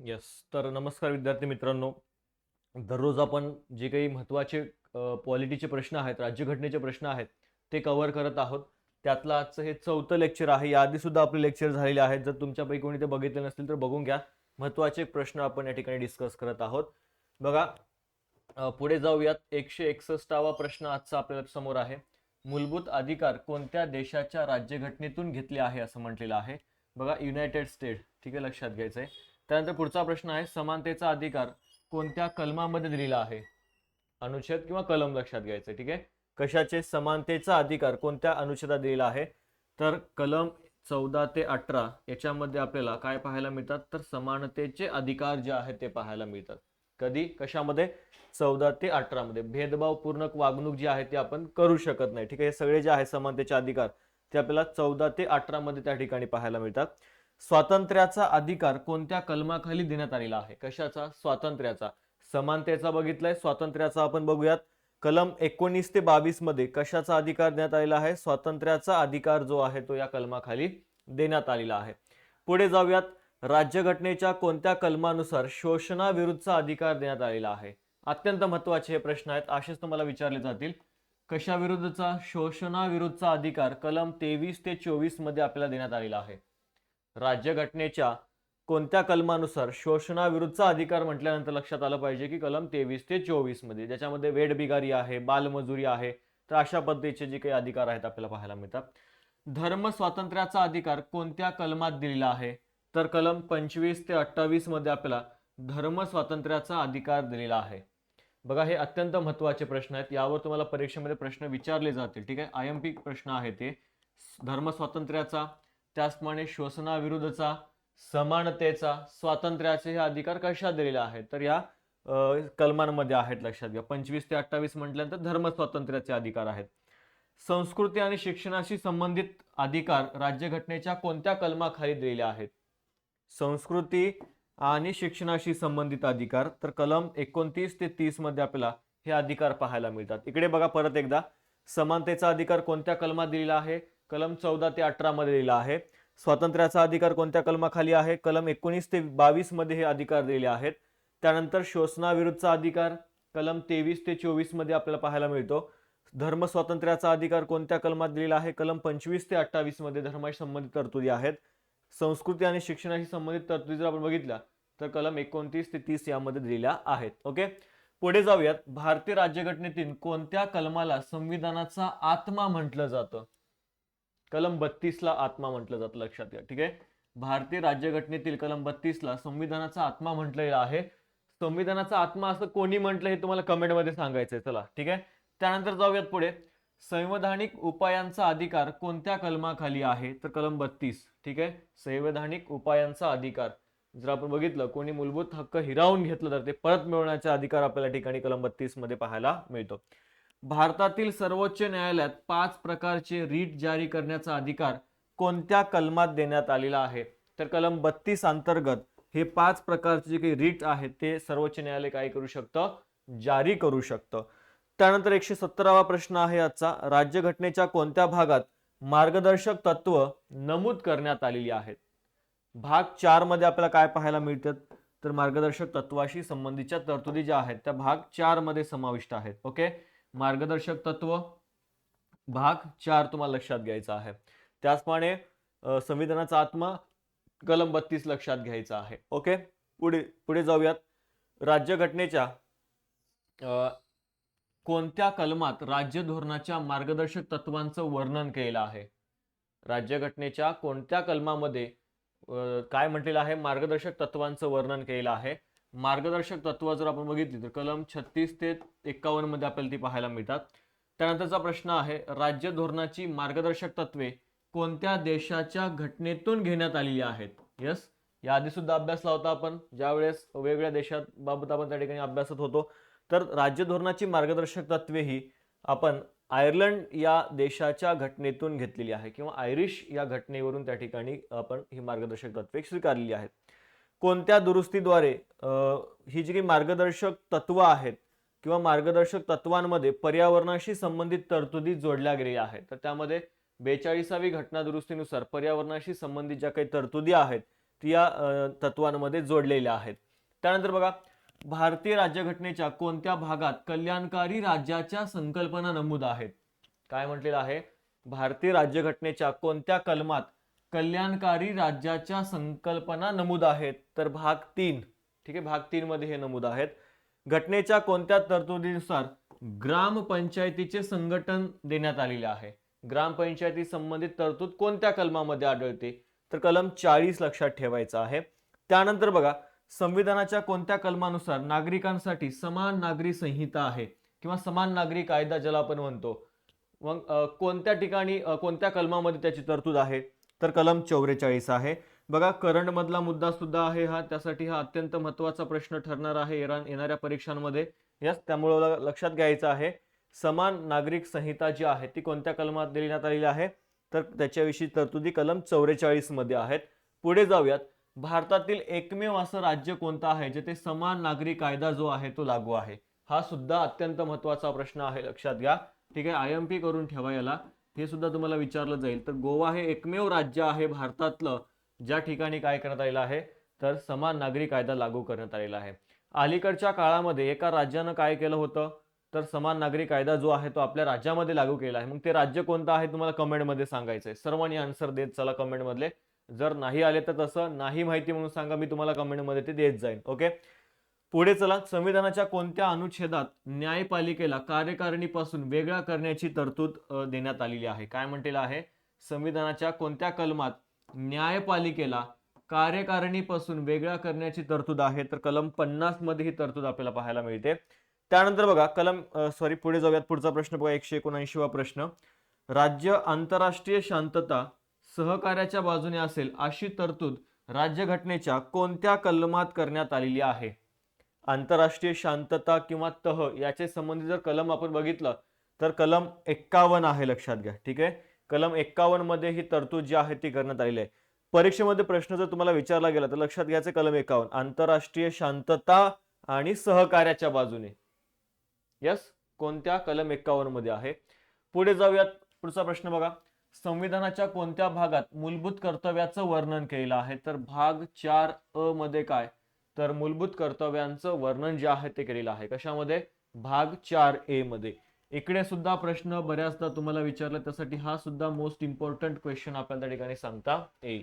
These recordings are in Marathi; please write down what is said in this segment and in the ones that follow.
यस तर नमस्कार विद्यार्थी मित्रांनो. दररोज आपण जे काही महत्त्वाचे पॉलिटीचे प्रश्न आहेत राज्यघटनेचे प्रश्न आहेत ते कव्हर करत आहोत. त्यातलं आजचं हे चौथं लेक्चर आहे. याआधी सुद्धा आपले लेक्चर झालेले आहेत. जर तुमच्यापैकी कोणी ते बघितले नसतील तर बघून घ्या. महत्त्वाचे प्रश्न आपण या ठिकाणी डिस्कस करत आहोत. बघा पुढे जाऊयात. एकशे एकसष्टावा प्रश्न आजचा आपल्यासमोर आहे. मूलभूत अधिकार कोणत्या देशाच्या राज्यघटनेतून घेतले आहे असं म्हटलेलं आहे. बघा युनायटेड स्टेट ठीक आहे लक्षात घ्यायचं आहे त्यानंतर पुढचा प्रश्न आहे समानतेचा अधिकार कोणत्या कलमामध्ये दिलेला आहे? अनुच्छेद किंवा कलम लक्षात घ्यायचं ठीक आहे? कशाचे समानतेचा अधिकार कोणत्या अनुच्छेदात दिलेला आहे? तर कलम चौदा ते अठरा याच्यामध्ये आपल्याला काय पाहायला मिळतात? तर समानतेचे अधिकार जे आहेत ते पाहायला मिळतात. कधी? कशामध्ये? चौदा ते अठरा मध्ये भेदभावपूर्ण वागणूक जी आहे ती आपण करू शकत नाही ठीक आहे? हे सगळे जे आहे समानतेचे अधिकार ते आपल्याला चौदा ते अठरा मध्ये त्या ठिकाणी पाहायला मिळतात. स्वातंत्र्याचा अधिकार कोणत्या कलमाखाली देण्यात आलेला आहे? कशाचा? स्वातंत्र्याचा. समानतेचा बघितलाय. स्वातंत्र्याचा आपण बघूयात. कलम एकोणीस ते बावीसमध्ये कशाचा अधिकार देण्यात आलेला आहे? स्वातंत्र्याचा अधिकार जो आहे तो या कलमाखाली देण्यात आलेला आहे. पुढे जाऊयात. राज्यघटनेच्या कोणत्या कलमानुसार शोषणाविरुद्धचा अधिकार देण्यात आलेला आहे? अत्यंत महत्त्वाचे हे प्रश्न आहेत. असेच तुम्हाला विचारले जातील. कशाविरुद्धचा? शोषणाविरुद्धचा अधिकार कलम तेवीस ते चोवीसमध्ये आपल्याला देण्यात आलेला आहे. राज्यघटनेच्या कोणत्या कलमानुसार शोषणाविरुद्धचा अधिकार म्हटल्यानंतर लक्षात आलं पाहिजे की कलम तेवीस ते चोवीसमध्ये ज्याच्यामध्ये वेडबिगारी आहे बालमजुरी आहे तर अशा पद्धतीचे जे काही अधिकार आहेत आपल्याला पाहायला मिळतात. धर्म स्वातंत्र्याचा अधिकार कोणत्या कलमात दिलेला आहे? तर कलम पंचवीस ते अठ्ठावीसमध्ये आपल्याला धर्म स्वातंत्र्याचा अधिकार दिलेला आहे. बघा हे अत्यंत महत्त्वाचे प्रश्न आहेत. यावर तुम्हाला परीक्षेमध्ये प्रश्न विचारले जातील. ठीक आहे? आय एम पी प्रश्न आहे ते. धर्म स्वातंत्र्याचा त्याचप्रमाणे शोषणाविरुद्धचा समानतेचा स्वातंत्र्याचे हे अधिकार कशा दिलेले आहेत? तर या कलमांमध्ये आहेत लक्षात घ्या. पंचवीस ते अठ्ठावीस म्हटल्यानंतर धर्म स्वातंत्र्याचे अधिकार आहेत. संस्कृती आणि शिक्षणाशी संबंधित अधिकार राज्यघटनेच्या कोणत्या कलमाखाली दिलेले आहेत? संस्कृती आणि शिक्षणाशी संबंधित अधिकार तर कलम एकोणतीस ते तीसमध्ये आपल्याला हे अधिकार पाहायला मिळतात. इकडे बघा परत एकदा. समानतेचा अधिकार कोणत्या कलमात दिलेला आहे? कलम चौदा ते अठरा मध्ये दिलेला आहे. स्वातंत्र्याचा अधिकार कोणत्या कलमाखाली आहे? कलम एकोणीस ते बावीसमध्ये हे अधिकार दिलेले आहेत. त्यानंतर शोषणाविरुद्धचा अधिकार कलम तेवीस ते चोवीसमध्ये आपल्याला पाहायला मिळतो. धर्म स्वातंत्र्याचा अधिकार कोणत्या कलमात दिलेला आहे? कलम पंचवीस ते अठ्ठावीसमध्ये धर्माशी संबंधित तरतुदी आहेत. संस्कृती आणि शिक्षणाशी संबंधित तरतुदी जर आपण बघितल्या तर कलम एकोणतीस ते तीस यामध्ये दिलेल्या आहेत. ओके? पुढे जाऊयात. भारतीय राज्यघटनेतील कोणत्या कलमाला संविधानाचा आत्मा म्हटलं जातं? कलम बत्तीसला आत्मा म्हटलं जातं लक्षात घ्या ठीक आहे? भारतीय राज्यघटनेतील कलम बत्तीसला संविधानाचा आत्मा म्हटलेला आहे. संविधानाचा आत्मा असं कोणी म्हटलं हे तुम्हाला कमेंटमध्ये सांगायचंय चला ठीक आहे? त्यानंतर जाऊयात पुढे. संवैधानिक उपायांचा अधिकार कोणत्या कलमाखाली आहे? तर कलम बत्तीस ठीक आहे? संवैधानिक उपायांचा अधिकार. जर आपण बघितलं कोणी मूलभूत हक्क हिरावून घेतलं तर ते परत मिळवण्याचा अधिकार आपल्याला ठिकाणी कलम बत्तीसमध्ये पाहायला मिळतो. भारतातील सर्वोच्च न्यायालयात पाच प्रकारचे रीट जारी करण्याचा अधिकार कोणत्या कलमात देण्यात आलेला आहे? तर कलम बत्तीस अंतर्गत हे पाच प्रकारचे जे काही रीट आहेत ते सर्वोच्च न्यायालय काय करू शकतं? जारी करू शकतं. त्यानंतर एकशे सत्तरावा प्रश्न आहे आजचा. राज्यघटनेच्या कोणत्या भागात मार्गदर्शक तत्व नमूद करण्यात आलेली आहेत? भाग चारमध्ये आपल्याला काय पाहायला मिळतात तर मार्गदर्शक तत्वाशी संबंधीच्या तरतुदी ज्या आहेत त्या भाग चारमध्ये समाविष्ट आहेत. ओके? मार्गदर्शक तत्व भाग चार तुम्हाला लक्षात घ्यायचा आहे. त्याचप्रमाणे संविधानाचा आत्मा कलम बत्तीस लक्षात घ्यायचा आहे. ओके? पुढे पुढे जाऊयात. राज्यघटनेच्या कोणत्या कलमात राज्य धोरणाच्या मार्गदर्शक तत्वांचं वर्णन केलेलं आहे? राज्यघटनेच्या कोणत्या कलमामध्ये काय म्हटलेलं आहे? मार्गदर्शक तत्वांचं वर्णन केलेलं आहे. मार्गदर्शक तत्व जर आपण बघितली तर कलम छत्तीस ते एक्कावन्नमध्ये आपल्याला ती पाहायला मिळतात. त्यानंतरचा प्रश्न आहे राज्य धोरणाची मार्गदर्शक तत्वे कोणत्या देशाच्या घटनेतून घेण्यात आलेली आहेत? यस याआधी सुद्धा अभ्यासला होता आपण. ज्यावेळेस वेगवेगळ्या देशाबाबत आपण त्या ठिकाणी अभ्यासत होतो. तर राज्य धोरणाची मार्गदर्शक तत्वे ही आपण आयर्लंड या देशाच्या घटनेतून घेतलेली आहे किंवा आयरिश या घटनेवरून त्या ठिकाणी आपण ही मार्गदर्शक तत्वे स्वीकारलेली आहेत. कोणत्या दुरुस्तीद्वारे ही जी काही मार्गदर्शक तत्व आहेत किंवा मार्गदर्शक तत्वांमध्ये पर्यावरणाशी संबंधित तरतुदी जोडल्या गेलेल्या आहेत तर त्यामध्ये बेचाळीसावी घटना दुरुस्तीनुसार पर्यावरणाशी संबंधित ज्या काही तरतुदी आहेत या तत्वांमध्ये जोडलेल्या आहेत. त्यानंतर बघा भारतीय राज्यघटनेच्या कोणत्या भागात कल्याणकारी राज्याच्या संकल्पना नमूद आहेत? काय म्हटलेलं आहे? भारतीय राज्यघटनेच्या कोणत्या कलमात कल्याणकारी राज्याच्या संकल्पना नमूद आहेत. तर भाग तीन ठीक आहे? भाग तीन मध्ये हे नमूद आहेत. घटनेच्या कोणत्या तरतुदीनुसार ग्रामपंचायतीचे संघटन देण्यात आलेले आहे? ग्रामपंचायती संबंधित तरतूद कोणत्या कलमामध्ये आढळते? तर कलम चाळीस लक्षात ठेवायचा आहे. त्यानंतर बघा संविधानाच्या कोणत्या कलमानुसार नागरिकांसाठी समान नागरी संहिता आहे? किंवा समान नागरी कायदा ज्याला आपण म्हणतो. मग कोणत्या ठिकाणी कोणत्या कलमामध्ये त्याची तरतूद आहे? तर कलम चौवेचाळीस आहे. बघा करंटमधला मुद्दा सुद्धा आहे हा. त्यासाठी हा अत्यंत महत्त्वाचा प्रश्न ठरणार आहे येणाऱ्या परीक्षांमध्ये. यस त्यामुळे लक्षात घ्यायचं आहे. समान नागरिक संहिता जी आहे ती कोणत्या कलमात देण्यात आलेली आहे? तर त्याच्याविषयी तरतुदी कलम चौवेचाळीसमध्ये आहेत. पुढे जाऊयात. भारतातील एकमेव असं राज्य कोणतं आहे जेथे समान नागरी कायदा जो आहे तो लागू आहे? हा सुद्धा अत्यंत महत्त्वाचा प्रश्न आहे. लक्षात घ्या. ठीक आहे? आय एम पी करून ठेवा याला. हे सुद्धा तुम्हाला विचारलं जाईल. तर गोवा हे एकमेव राज्य आहे भारतातलं ज्या ठिकाणी काय करण्यात आलेलं आहे? तर समान नागरी कायदा लागू करण्यात आलेला आहे. अलीकडच्या काळामध्ये एका राज्यानं काय केलं होतं? तर समान नागरी कायदा जो आहे तो आपल्या राज्यामध्ये लागू केला आहे. मग ते राज्य कोणतं आहे तुम्हाला कमेंटमध्ये सांगायचं आहे. सर्वांनी आन्सर देत चला कमेंटमधले. जर नाही आले तर तसं नाही माहिती म्हणून सांगा मी तुम्हाला कमेंटमध्ये ते देत जाईन. ओके? पुढे चला. संविधानाच्या कोणत्या अनुच्छेदात न्यायपालिकेला कार्यकारिणीपासून वेगळा करण्याची तरतूद देण्यात आलेली आहे? काय म्हटलेलं आहे? संविधानाच्या कोणत्या कलमात न्यायपालिकेला कार्यकारिणीपासून वेगळा करण्याची तरतूद आहे? तर कलम पन्नासमध्ये ही तरतूद आपल्याला पाहायला मिळते. त्यानंतर बघा कलम सॉरी पुढे जाऊयात. पुढचा प्रश्न बघा एकशे एकोणऐंशी वा प्रश्न. राज्य आंतरराष्ट्रीय शांतता सहकार्याच्या बाजूने असेल अशी तरतूद राज्यघटनेच्या कोणत्या कलमात करण्यात आलेली आहे? आंतरराष्ट्रीय शांतता किंवा तह याचे संबंधित जर कलम आपण बघितलं तर कलम एक्कावन्न आहे लक्षात घ्या ठीक आहे? कलम एक्कावन्नमध्ये ही तरतूद जी आहे ती करण्यात आलेली आहे. परीक्षेमध्ये प्रश्न जर तुम्हाला विचारला गेला तर लक्षात घ्यायचं कलम एकावन्न आंतरराष्ट्रीय शांतता आणि सहकार्याच्या बाजूने. यस कोणत्या कलम एक्कावन्नमध्ये आहे? पुढे जाऊयात. पुढचा प्रश्न बघा. संविधानाच्या कोणत्या भागात मूलभूत कर्तव्याचं वर्णन केलेलं आहे? तर भाग चार अ मध्ये काय? तर मूलभूत कर्तव्यांचं वर्णन जे आहे ते केलेलं आहे. कशामध्ये? भाग चार ए मध्ये. इकडे सुद्धा प्रश्न बऱ्याचदा तुम्हाला विचारला त्यासाठी हा सुद्धा मोस्ट इम्पॉर्टंट क्वेश्चन आपल्याला त्या ठिकाणी सांगता येईल.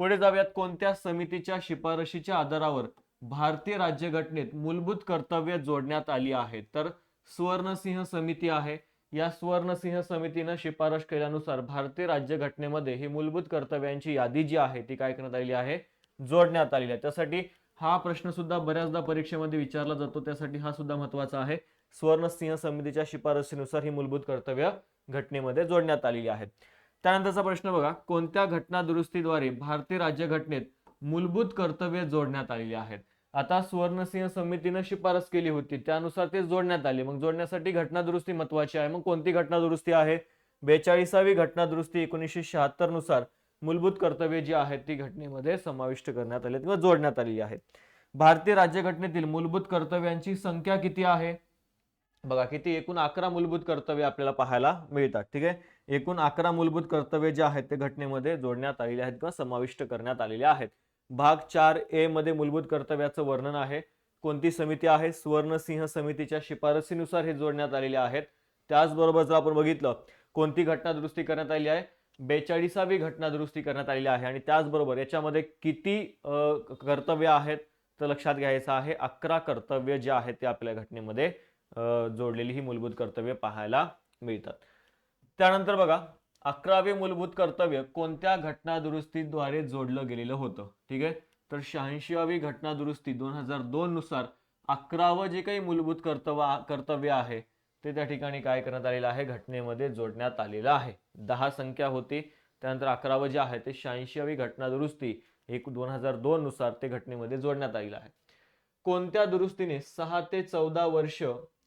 पुढे जाऊयात कोणत्या समितीच्या शिफारशीच्या आधारावर भारतीय राज्यघटनेत मूलभूत कर्तव्य जोडण्यात आली आहेत तर सुवर्णसिंह समिती आहे. या सुवर्णसिंह समितीनं शिफारस केल्यानुसार भारतीय राज्यघटनेमध्ये ही मूलभूत कर्तव्यांची यादी जी आहे ती काय करण्यात आलेली आहे? जोडण्यात आलेली आहे. त्यासाठी हा प्रश्न सुद्धा बऱ्याचदा परीक्षेमध्ये विचारला जातो. त्यासाठी हा सुद्धा महत्त्वाचा आहे. स्वर्णसिंह समितीच्या शिफारसीनुसार ही मूलभूत कर्तव्य घटनेमध्ये जोडण्यात आलेली आहेत त्यानंतरचा प्रश्न बघा. कोणत्या घटना दुरुस्तीद्वारे भारतीय राज्यघटनेत मूलभूत कर्तव्य जोडण्यात आलेली आहेत? आता सुवर्णसिंह समितीनं शिफारस केली होती. त्यानुसार ते जोडण्यात आले. मग जोडण्यासाठी घटना दुरुस्ती महत्वाची आहे. मग कोणती घटना दुरुस्ती आहे? बेचाळीसावी घटना दुरुस्ती एकोणीसशे शहात्तरनुसार मूलभूत कर्तव्ये जी आहेत ती घटनेमध्ये समाविष्ट करण्यात आली किंवा जोडण्यात आलेली आहेत. भारतीय राज्यघटनेतील मूलभूत कर्तव्यांची संख्या किती आहे? बघा किती? एकूण अकरा मूलभूत कर्तव्य आपल्याला पाहायला मिळतात ठीक आहे? एकूण अकरा मूलभूत कर्तव्य जे आहेत ते घटनेमध्ये जोडण्यात आलेले आहेत किंवा समाविष्ट करण्यात आलेले आहेत. भाग चार ए मध्ये मूलभूत कर्तव्याचं वर्णन आहे. कोणती समिती आहे? सुवर्णसिंह समितीच्या शिफारसीनुसार हे जोडण्यात आलेले आहेत. त्याचबरोबर जर आपण बघितलं कोणती घटना दुरुस्ती करण्यात आली आहे? बेचाळीसावी घटना दुरुस्ती करण्यात आलेली आहे आणि त्याचबरोबर याच्यामध्ये किती कर्तव्य आहेत तर लक्षात घ्यायचं आहे. अकरा कर्तव्य जे आहेत ते आपल्या घटनेमध्ये जोडलेली ही मूलभूत कर्तव्य पाहायला मिळतात. त्यानंतर बघा अकरावे मूलभूत कर्तव्य कोणत्या घटना दुरुस्तीद्वारे जोडलं गेलेलं होतं? ठीक आहे? तर शहाऐंशीवी घटना दुरुस्ती दोन हजार दोन नुसार अकरावं जे काही मूलभूत कर्तव्य कर्तव्य आहे ते त्या ठिकाणी काय करण्यात आलेलं आहे? घटनेमध्ये जोडण्यात आलेलं आहे. दहा संख्या होती. त्यानंतर अकरावं जे आहे ते शहाऐंशीवी घटना दुरुस्ती. एक दोन हजार दोन नुसार ते घटनेमध्ये जोडण्यात आलेलं आहे. कोणत्या दुरुस्तीने सहा ते चौदा वर्ष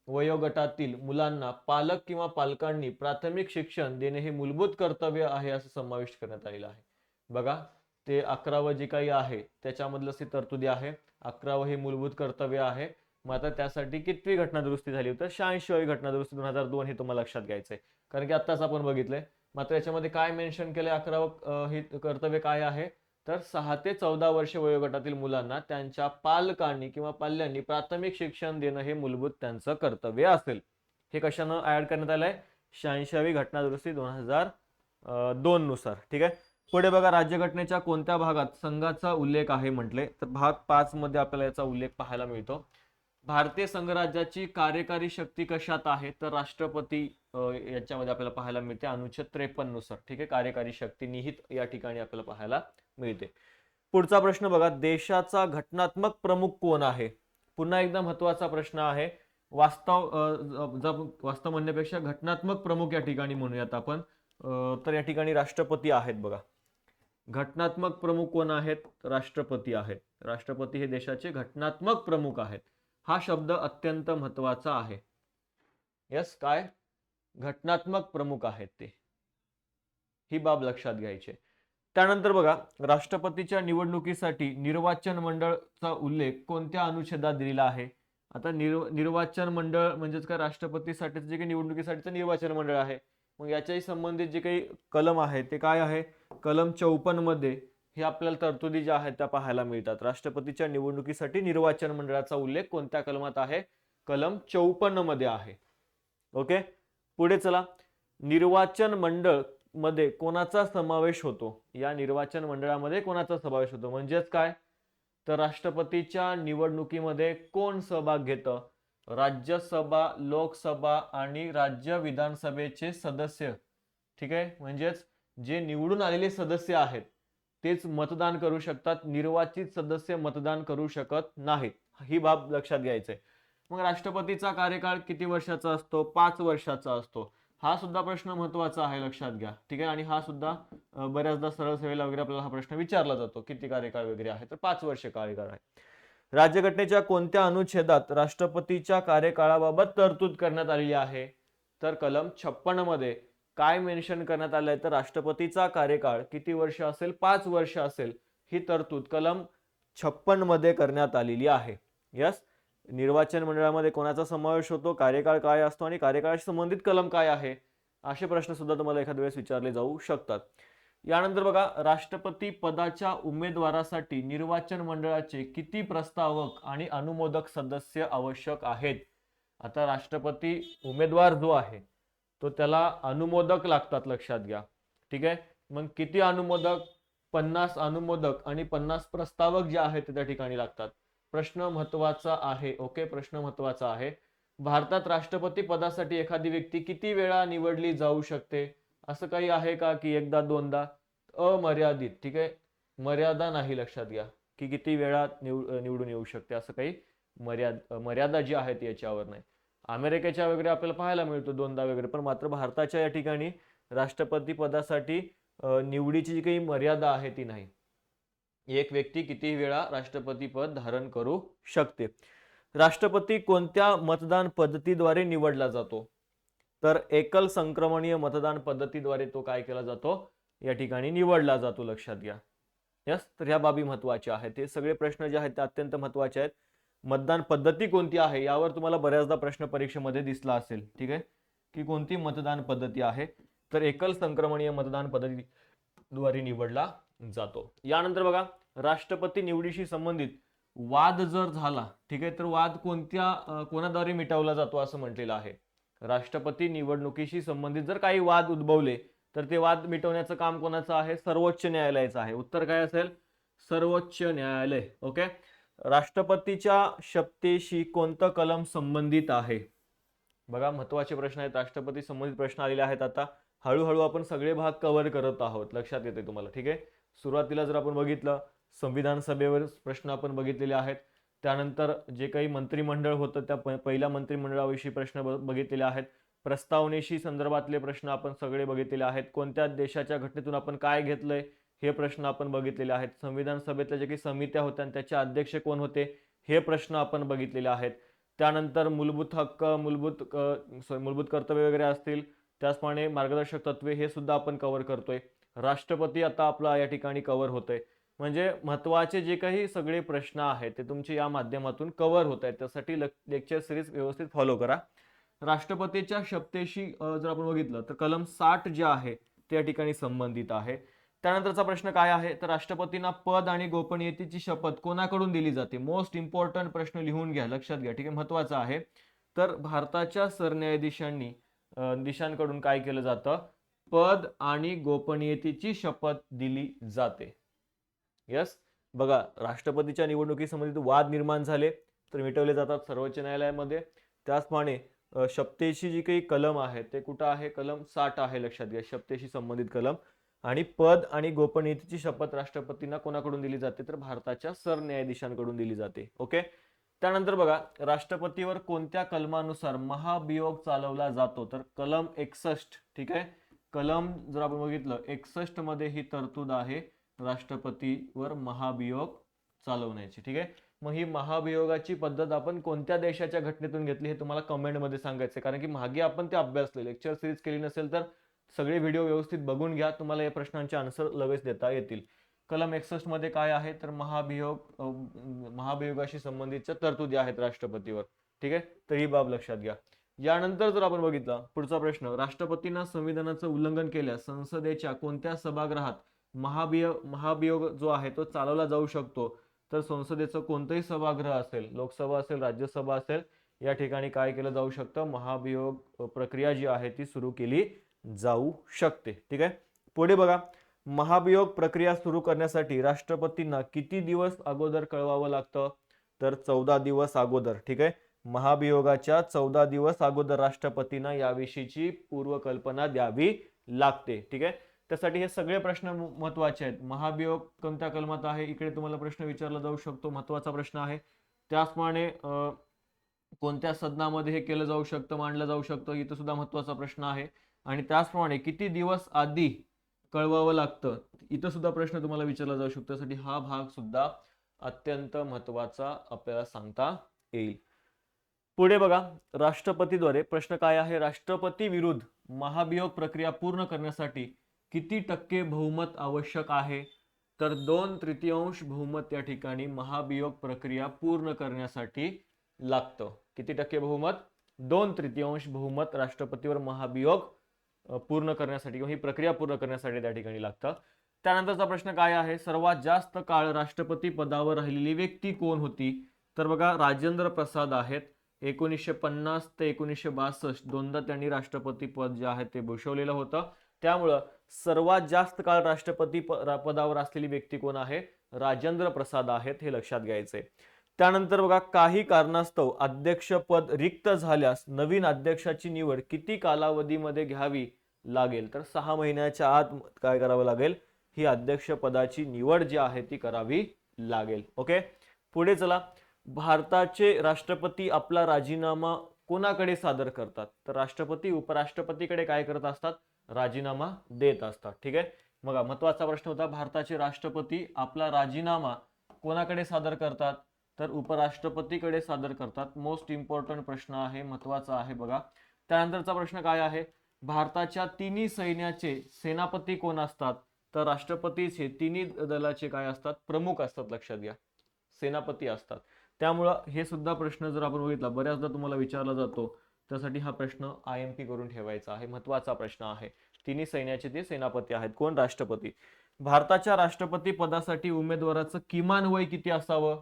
वयोगटातील मुलांना पालक किंवा पालकांनी प्राथमिक शिक्षण देणे हे मूलभूत कर्तव्य आहे असं समाविष्ट करण्यात आलेलं आहे? बघा ते अकरावं जे काही आहे त्याच्यामधलं ती तरतुदी आहे. अकरावं हे मूलभूत कर्तव्य आहे. मग आता त्यासाठी कितवी घटना दुरुस्ती झाली? होती शहाऐंशीवी घटना दुरुस्ती दोन हजार दोन हे तुम्हाला लक्षात घ्यायचंय. कारण की आत्ताच आपण बघितलंय. मात्र याच्यामध्ये काय मेन्शन केलंय? अकरावं हे कर्तव्य काय आहे? तर सहा ते चौदा वर्ष वयोगटातील मुलांना त्यांच्या पालकांनी किंवा पाल्यांनी प्राथमिक शिक्षण देणं हे मूलभूत त्यांचं कर्तव्य असेल. हे कशानं ऍड करण्यात आलंय? शहाऐंशीवी घटना दुरुस्ती दोन हजार दोन नुसार. ठीक आहे? पुढे बघा राज्यघटनेच्या कोणत्या भागात संघाचा उल्लेख आहे म्हटले? तर भाग पाच मध्ये आपल्याला याचा उल्लेख पाहायला मिळतो. भारतीय संघराज्याची कार्यकारी शक्ती कशात आहे? तर राष्ट्रपती याच्यामध्ये आपल्याला पाहायला मिळते अनुच्छेद त्रेपन्ननुसार ठीक आहे? कार्यकारी शक्ती निहित या ठिकाणी आपल्याला पाहायला मिळते. पुढचा प्रश्न बघा. देशाचा घटनात्मक प्रमुख कोण आहे? पुन्हा एकदा महत्त्वाचा प्रश्न आहे. वास्तव वास्तव म्हणण्यापेक्षा घटनात्मक प्रमुख या ठिकाणी म्हणूयात आपण. तर या ठिकाणी राष्ट्रपती आहेत बघा. घटनात्मक प्रमुख कोण आहेत? राष्ट्रपती आहेत. राष्ट्रपती हे देशाचे घटनात्मक प्रमुख आहेत. हा शब्द अत्यंत महत्त्वाचा आहे. यस काय? घटनात्मक प्रमुख आहेत ते. ही बाब लक्षात घ्यायची त्यानंतर बघा राष्ट्रपतीच्या निवडणुकीसाठी निर्वाचन मंडळचा उल्लेख कोणत्या अनुच्छेदात दिलेला आहे? आता निर्व निर्वाचन मंडळ म्हणजेच काय? राष्ट्रपतीसाठीचं जे काही निवडणुकीसाठीचं निर्वाचन मंडळ आहे. मग याच्याही संबंधित जे काही कलम आहे ते काय आहे? कलम चौपन्नमध्ये हे आपल्याला तरतुदी ज्या आहेत त्या पाहायला मिळतात. राष्ट्रपतीच्या निवडणुकीसाठी निर्वाचन मंडळाचा उल्लेख कोणत्या कलमात आहे? कलम चौपन्नमध्ये आहे. ओके? पुढे चला. निर्वाचन मंडळमध्ये कोणाचा समावेश होतो? या निर्वाचन मंडळामध्ये कोणाचा समावेश होतो? म्हणजेच काय? तर राष्ट्रपतीच्या निवडणुकीमध्ये कोण सहभाग घेतं? राज्यसभा लोकसभा आणि राज्य विधानसभेचे सदस्य. ठीक आहे? म्हणजेच जे निवडून आलेले सदस्य आहेत तेच मतदान करू शकतात निर्वाचित सदस्य मतदान करू शकत नाहीत. ही बाब लक्षात घ्यायचंय. मग राष्ट्रपतीचा कार्यकाळ किती वर्षाचा असतो? पाच वर्षाचा असतो. हा सुद्धा प्रश्न महत्त्वाचा आहे लक्षात घ्या. ठीक आहे? आणि हा सुद्धा बऱ्याचदा सरळ सेवेला वगैरे आपल्याला हा प्रश्न विचारला जातो. किती कार्यकाळ वगैरे आहे? तर पाच वर्ष कार्यकाळ आहे. राज्यघटनेच्या कोणत्या अनुच्छेदात राष्ट्रपतीच्या कार्यकाळाबाबत तरतूद करण्यात आलेली आहे? तर कलम छप्पनमध्ये काय मेन्शन करण्यात आलंय तर राष्ट्रपतीचा कार्यकाळ किती वर्ष असेल? पाच वर्ष असेल. ही तरतूद कलम छप्पनमध्ये करण्यात आलेली आहे. यस निर्वाचन मंडळामध्ये कोणाचा समावेश होतो? कार्यकाळ काय असतो? आणि कार्यकाळाशी संबंधित कलम काय आहे? असे प्रश्न सुद्धा तुम्हाला एखाद्या वेळेस विचारले जाऊ शकतात. यानंतर बघा राष्ट्रपती पदाच्या उमेदवारासाठी निर्वाचन मंडळाचे किती प्रस्तावक आणि अनुमोदक सदस्य आवश्यक आहेत? आता राष्ट्रपती उमेदवार जो आहे तो त्याला अनुमोदक लागतात लक्षात घ्या. ठीक आहे? मग किती अनुमोदक? पन्नास अनुमोदक आणि पन्नास प्रस्तावक जे आहेत ते त्या ठिकाणी लागतात. प्रश्न महत्त्वाचा आहे ओके? प्रश्न महत्त्वाचा आहे. भारतात राष्ट्रपती पदासाठी एखादी व्यक्ती किती वेळा निवडली जाऊ शकते? असं काही आहे का की एकदा दोनदा? अमर्यादित ठीक आहे? मर्यादा नाही लक्षात घ्या की किती वेळा निवडून येऊ शकते असं काही मर्याद मर्यादा जी आहे ती याच्यावर नाही. अमेरिकेच्या वगैरे आपल्याला पाहायला मिळतो दोनदा वगैरे पण मात्र भारताच्या या ठिकाणी राष्ट्रपती पदासाठी निवडीची जी काही मर्यादा आहे ती नाही. एक व्यक्ती किती वेळा राष्ट्रपती पद धारण करू शकते? राष्ट्रपती कोणत्या मतदान पद्धतीद्वारे निवडला जातो? तर एकल संक्रमणीय मतदान पद्धतीद्वारे तो काय केला जातो? या ठिकाणी निवडला जातो लक्षात घ्या. यस तर ह्या बाबी महत्त्वाच्या आहेत. हे सगळे प्रश्न जे आहेत ते अत्यंत महत्त्वाचे आहेत. मतदान पद्धती कोणती आहे यावर तुम्हाला बऱ्याचदा प्रश्न परीक्षेमध्ये दिसला असेल ठीक आहे? की कोणती मतदान पद्धती आहे? तर एकल संक्रमणीय मतदान पद्धतीद्वारे निवडला जातो. यानंतर बघा राष्ट्रपती निवडीशी संबंधित वाद जर झाला ठीक आहे तर वाद कोणत्या कोणाद्वारे मिटवला जातो असं म्हटलेलं आहे? राष्ट्रपती निवडणुकीशी संबंधित जर काही वाद उद्भवले तर ते वाद मिटवण्याचं काम कोणाचं आहे? सर्वोच्च न्यायालयाचं आहे. उत्तर काय असेल? सर्वोच्च न्यायालय ओके? राष्ट्रपतीच्या शपथेशी कोणतं कलम संबंधित आहे? बघा महत्त्वाचे प्रश्न आहेत. राष्ट्रपती संबंधित प्रश्न आलेले आहेत आता. हळूहळू आपण सगळे भाग कव्हर करत आहोत. लक्षात येते तुम्हाला ठीक आहे? सुरुवातीला जर आपण बघितलं संविधान सभेवर प्रश्न आपण बघितलेले आहेत. त्यानंतर जे काही मंत्रिमंडळ होतं त्या प- पहिल्या मंत्रिमंडळाविषयी प्रश्न ब- बघितलेले आहेत. प्रस्तावनेशी संदर्भातले प्रश्न आपण सगळे बघितलेले आहेत. कोणत्या देशाच्या घटनेतून आपण काय घेतलंय? हे प्रश्न आपण बघितलेले आहेत. संविधान सभेतल्या जे काही समित्या होत्या आणि त्याचे अध्यक्ष कोण होते हे प्रश्न आपण बघितलेले आहेत. त्यानंतर मूलभूत हक्क मूलभूत मूलभूत कर्तव्य वगैरे असतील त्याचप्रमाणे मार्गदर्शक तत्वे हे सुद्धा आपण कव्हर करतोय. राष्ट्रपती आता आपला या ठिकाणी कव्हर होतोय. म्हणजे महत्त्वाचे जे काही सगळे प्रश्न आहेत ते तुमचे या माध्यमातून कव्हर होत आहेत. त्यासाठी लेक्चर सिरीज व्यवस्थित फॉलो करा. राष्ट्रपतीच्या शपथेशी जर आपण बघितलं तर कलम साठ जे आहे ते या ठिकाणी संबंधित आहे. त्यानंतरचा प्रश्न काय आहे? तर राष्ट्रपतींना पद आणि गोपनीयतेची शपथ कोणाकडून दिली जाते? मोस्ट इम्पॉर्टंट प्रश्न लिहून घ्या लक्षात घ्या ठीक आहे? महत्त्वाचा आहे. तर भारताच्या सरन्यायाधीशांनी दिशांकडून काय केलं जातं? पद आणि गोपनीयतेची शपथ दिली जाते. यस बघा राष्ट्रपतीच्या निवडणुकी संबंधित वाद निर्माण झाले तर मिटवले जातात सर्वोच्च न्यायालयामध्ये. त्याचप्रमाणे अ, शपथेची जी काही कलम आहे ते कुठं आहे? कलम साठ आहे लक्षात घ्या शपथेशी संबंधित कलम. आणि पद आणि गोपनीयतेची शपथ राष्ट्रपतींना कोणाकडून दिली जाते? तर भारताच्या सरन्यायाधीशांकडून दिली जाते. ओके त्यानंतर बघा राष्ट्रपतीवर कोणत्या कलमानुसार महाभियोग चालवला जातो? तर कलम एकसष्ट ठीक आहे? कलम जर आपण बघितलं एकसष्टमध्ये ही तरतूद आहे राष्ट्रपतीवर महाभियोग चालवण्याची ठीक आहे? मग ही महाभियोगाची पद्धत आपण कोणत्या देशाच्या घटनेतून घेतली हे तुम्हाला कमेंटमध्ये सांगायचं कारण की मागे आपण ते अभ्यासले लेक्चर सिरीज केली नसेल तर सगळे व्हिडिओ व्यवस्थित बघून घ्या. तुम्हाला या प्रश्नांचे आन्सर लगेच देता येतील. कलम एकसष्टमध्ये काय आहे? तर महाभियोग महाभियोगाशी संबंधितच्या तरतुदी आहेत राष्ट्रपतीवर. ठीक आहे? तर ही बाब लक्षात घ्या. यानंतर जर आपण बघितलं पुढचा प्रश्न राष्ट्रपतींना संविधानाचं उल्लंघन केल्यास संसदेच्या कोणत्या सभागृहात महाभियोग महाभियोग जो आहे तो चालवला जाऊ शकतो? तर संसदेचं कोणतंही सभागृह असेल लोकसभा असेल राज्यसभा असेल या ठिकाणी काय केलं जाऊ शकतं? महाभियोग प्रक्रिया जी आहे ती सुरू केली जाऊ शकते. ठीक आहे? पुढे बघा. महाभियोग प्रक्रिया सुरू करण्यासाठी राष्ट्रपतींना किती दिवस अगोदर कळवावं लागतं? तर चौदा दिवस अगोदर. ठीक आहे? महाभियोगाच्या चौदा दिवस अगोदर राष्ट्रपतींना याविषयीची पूर्वकल्पना द्यावी लागते. ठीक आहे? त्यासाठी हे सगळे प्रश्न म- महत्त्वाचे आहेत. महाभियोग कोणत्या कलमात आहे? इकडे तुम्हाला प्रश्न विचारला जाऊ शकतो. महत्त्वाचा प्रश्न आहे. त्याचप्रमाणे कोणत्या सदनामध्ये हे केलं जाऊ शकतं मांडलं जाऊ शकतं इथं सुद्धा महत्त्वाचा प्रश्न आहे. आणि त्याचप्रमाणे किती दिवस आधी कळवावं लागतं? इथं सुद्धा प्रश्न तुम्हाला विचारला जाऊ शकतो. त्यासाठी हा भाग सुद्धा अत्यंत महत्त्वाचा आपल्याला सांगता येईल. पुढे बघा. राष्ट्रपतीद्वारे प्रश्न काय आहे? राष्ट्रपती विरुद्ध महाभियोग प्रक्रिया पूर्ण करण्यासाठी किती टक्के बहुमत आवश्यक आहे? तर दोन तृतीयांश बहुमत या ठिकाणी महाभियोग प्रक्रिया पूर्ण करण्यासाठी लागतं. किती टक्के बहुमत? दोन तृतीयांश बहुमत राष्ट्रपतीवर महाभियोग पूर्ण करण्यासाठी किंवा ही प्रक्रिया पूर्ण करण्यासाठी त्या ठिकाणी लागतं त्यानंतरचा प्रश्न काय आहे? सर्वात जास्त काळ राष्ट्रपती पदावर राहिलेली व्यक्ती कोण होती? तर बघा राजेंद्र प्रसाद आहेत. एकोणीसशे पन्नास ते एकोणीसशे बासष्ट दोनदा त्यांनी राष्ट्रपती पद जे आहे ते भूषवलेलं होतं. त्यामुळं सर्वात जास्त काळ राष्ट्रपती पदावर असलेली व्यक्ती कोण आहे? राजेंद्र प्रसाद आहेत हे लक्षात घ्यायचे त्यानंतर बघा काही कारणास्तव अध्यक्षपद रिक्त झाल्यास नवीन अध्यक्षाची निवड किती कालावधीमध्ये घ्यावी लागेल? तर सहा महिन्याच्या आत काय करावं लागेल? ही अध्यक्षपदाची निवड जी आहे ती करावी लागेल. ओके? पुढे चला. भारताचे राष्ट्रपती आपला राजीनामा कोणाकडे सादर करतात? तर राष्ट्रपती उपराष्ट्रपतीकडे काय करत असतात? राजीनामा देत असतात. ठीक आहे? बघा महत्त्वाचा प्रश्न होता. भारताचे राष्ट्रपती आपला राजीनामा कोणाकडे सादर करतात? तर उपराष्ट्रपतीकडे सादर करतात. मोस्ट इम्पॉर्टंट प्रश्न आहे महत्त्वाचा आहे बघा. त्यानंतरचा प्रश्न काय आहे? भारताच्या तिन्ही सैन्याचे सेनापती कोण असतात? तर राष्ट्रपतीच हे तिन्ही दलाचे काय असतात? प्रमुख असतात लक्षात घ्या. सेनापती असतात. त्यामुळं हे सुद्धा प्रश्न जर आपण बघितला बऱ्याचदा तुम्हाला विचारला जातो त्यासाठी हा प्रश्न आय एम पी करून ठेवायचा आहे महत्त्वाचा प्रश्न आहे. तिन्ही सैन्याचे ते सेनापती आहेत. कोण? राष्ट्रपती. भारताच्या राष्ट्रपती पदासाठी उमेदवाराचं किमान वय किती असावं?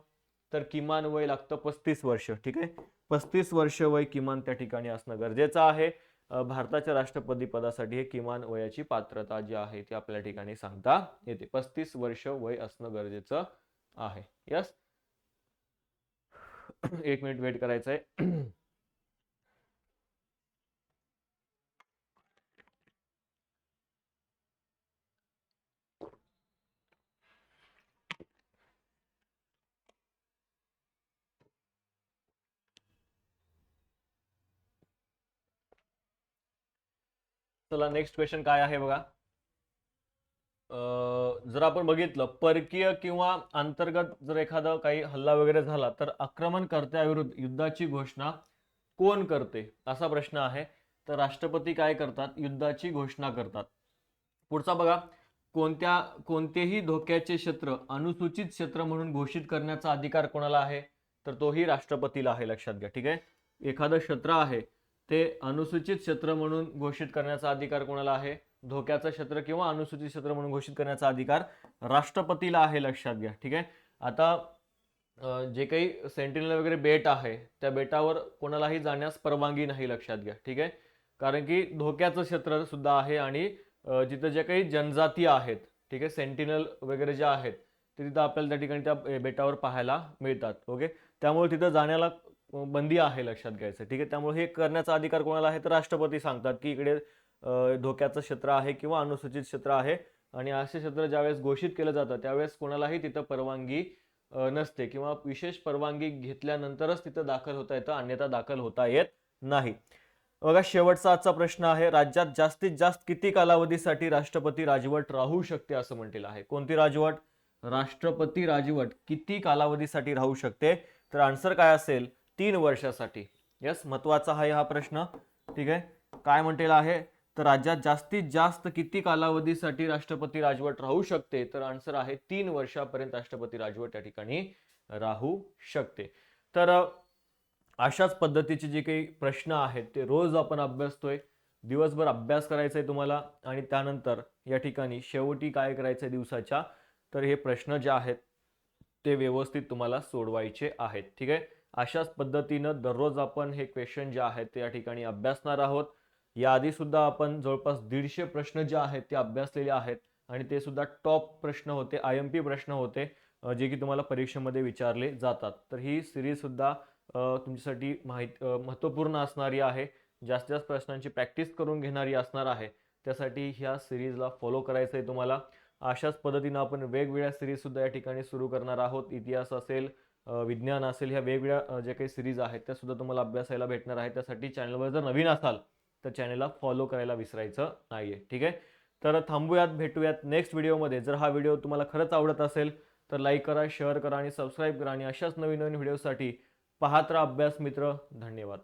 तर किमान वय लागतं पस्तीस वर्ष ठीक आहे? पस्तीस वर्ष वय किमान त्या ठिकाणी असणं गरजेचं आहे. भारताच्या राष्ट्रपती पदासाठी हे किमान वयाची पात्रता जी आहे ती आपल्या ठिकाणी सांगता येते. पस्तीस वर्ष वय असणं गरजेचं आहे. यस? एक मिनिट वेट करायचं आहे चला नेक्स्ट क्वेश्चन काय आहे बघा. जर आपण बघितलं परकीय किंवा अंतर्गत जर एखादा काही हल्ला वगैरे झाला तर आक्रमणकर्त्याविरुद्ध युद्धाची घोषणा कोण करते? असा प्रश्न आहे. तर राष्ट्रपती काय करतात? युद्धाची घोषणा करतात. पुढचा बघा. कोणत्या कोणतेही धोक्याचे क्षेत्र अनुसूचित क्षेत्र म्हणून घोषित करण्याचा अधिकार कोणाला आहे? तर तोही राष्ट्रपतीला आहे लक्षात घ्या. ठीक आहे? एखादं क्षेत्र आहे ते अनुसूचित क्षेत्र म्हणून घोषित करण्याचा अधिकार कोणाला आहे? धोक्याचं क्षेत्र किंवा अनुसूचित क्षेत्र म्हणून घोषित करण्याचा अधिकार राष्ट्रपतीला आहे लक्षात घ्या ठीक आहे? आता जे काही सेंटिनल वगैरे बेट आहे त्या बेटावर कोणालाही जाण्यास परवानगी नाही लक्षात घ्या ठीक आहे? कारण की धोक्याचं क्षेत्र सुद्धा आहे आणि जिथं जे काही जनजाती आहेत ठीक आहे? सेंटिनल वगैरे जे आहेत ते तिथं आपल्याला त्या ठिकाणी त्या बेटावर पाहायला मिळतात ओके? त्यामुळे तिथं जाण्याला बंदी आहे लक्षात घ्यायचं. ठीक आहे? त्यामुळे हे करण्याचा अधिकार कोणाला आहे? तर राष्ट्रपती सांगतात की इकडे धोक्याचं क्षेत्र आहे किंवा अनुसूचित क्षेत्र आहे आणि असे क्षेत्र ज्यावेळेस घोषित केलं जातं त्यावेळेस कोणालाही तिथं परवानगी नसते किंवा विशेष परवानगी घेतल्यानंतरच तिथं दाखल होता येतं अन्यथा दाखल होता येत नाही. बघा शेवटचा आजचा प्रश्न आहे. राज्यात जास्तीत जास्त किती कालावधीसाठी राष्ट्रपती राजवट राहू शकते असं म्हटलेलं आहे? कोणती राजवट? राष्ट्रपती राजवट किती कालावधीसाठी राहू शकते? तर आन्सर काय असेल? तीन वर्षासाठी. यस महत्त्वाचा आहे हा प्रश्न. ठीक आहे? काय म्हटलेला आहे? तर राज्यात जास्तीत जास्त किती कालावधीसाठी राष्ट्रपती राजवट राहू शकते? तर आन्सर आहे तीन वर्षापर्यंत राष्ट्रपती राजवट या ठिकाणी राहू शकते. तर अशाच पद्धतीचे जे काही प्रश्न आहेत ते रोज आपण अभ्यासतोय. दिवसभर अभ्यास करायचा आहे तुम्हाला आणि त्यानंतर या ठिकाणी शेवटी काय करायचं आहे दिवसाच्या? तर हे प्रश्न जे आहेत ते व्यवस्थित तुम्हाला सोडवायचे आहेत. ठीक आहे? अशाच पद्धतीनं दररोज आपण हे क्वेश्चन जे आहेत ते या ठिकाणी अभ्यासणार आहोत. याआधी सुद्धा आपण जवळपास दीडशे प्रश्न जे आहेत ते अभ्यासलेले आहेत आणि ते सुद्धा टॉप प्रश्न होते आय एम पी प्रश्न होते जे की तुम्हाला परीक्षेमध्ये विचारले जातात. तर ही सिरीज सुद्धा तुमच्यासाठी माहीत महत्त्वपूर्ण असणारी आहे. जास्तीत जास्त प्रश्नांची प्रॅक्टिस करून घेणारी असणार आहे. त्यासाठी ह्या सिरीजला फॉलो करायचं आहे तुम्हाला. अशाच पद्धतीनं आपण वेगवेगळ्या सिरीजसुद्धा या ठिकाणी सुरू करणार आहोत. इतिहास असेल विज्ञान असेल ह्या वेगवेगळ्या जे ज्या काही सिरीज आहेत त्या सुद्धा तुम्हाला अभ्यासायला भेटणार आहे. त्यासाठी चॅनलवर जर नवीन असाल तर चॅनलला फॉलो करायला विसरायचं नाही आहे ठीक आहे? तर थांबूयात भेटूयात नेक्स्ट व्हिडिओमध्ये जर हा व्हिडिओ तुम्हाला खरंच आवडत असेल तर लाईक करा शेअर करा आणि सबस्क्राईब करा आणि अशाच नवीन नवीन व्हिडिओसाठी पाहत राहा अभ्यास मित्र. धन्यवाद.